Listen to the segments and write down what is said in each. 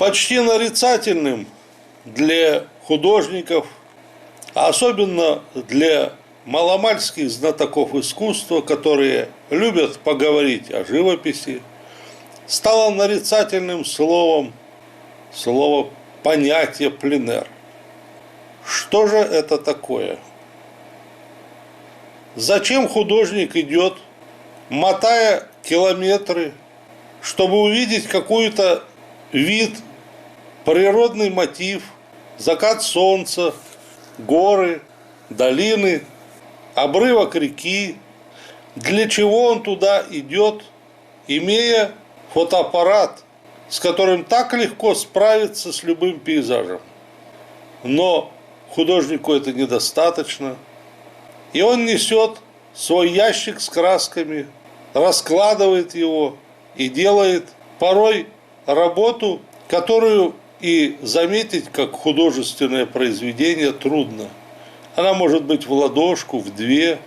почти нарицательным для художников, а особенно для маломальских знатоков искусства, которые любят поговорить о живописи, стало нарицательным словом слово понятие пленер. Что же это такое? Зачем художник идет, мотая километры, чтобы увидеть какой-то вид, природный мотив, закат солнца, горы, долины, обрывок реки, для чего он туда идет, имея фотоаппарат, с которым так легко справиться с любым пейзажем. Но художнику это недостаточно. И он несет свой ящик с красками, раскладывает его и делает порой работу, которую и заметить как художественное произведение трудно. Она может быть в ладошку, в две.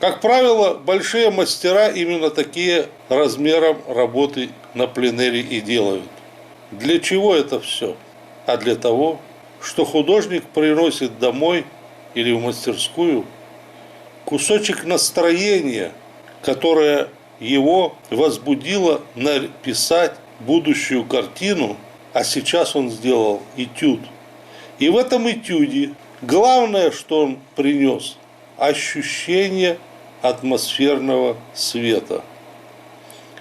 Как правило, большие мастера именно такие размером работы на пленере и делают. Для чего это все? А для того, что художник приносит домой или в мастерскую кусочек настроения, которое его возбудило написать будущую картину, а сейчас он сделал этюд. И в этом этюде главное, что он принес, ощущение атмосферного света.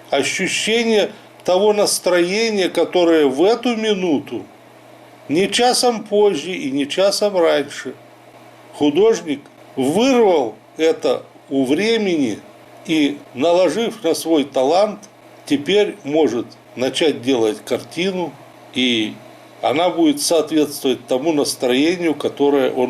Ощущение того настроения, которое в эту минуту, не часом позже и не часом раньше, художник вырвал это у времени и, наложив на свой талант, теперь может начать делать картину, и она будет соответствовать тому настроению, которое он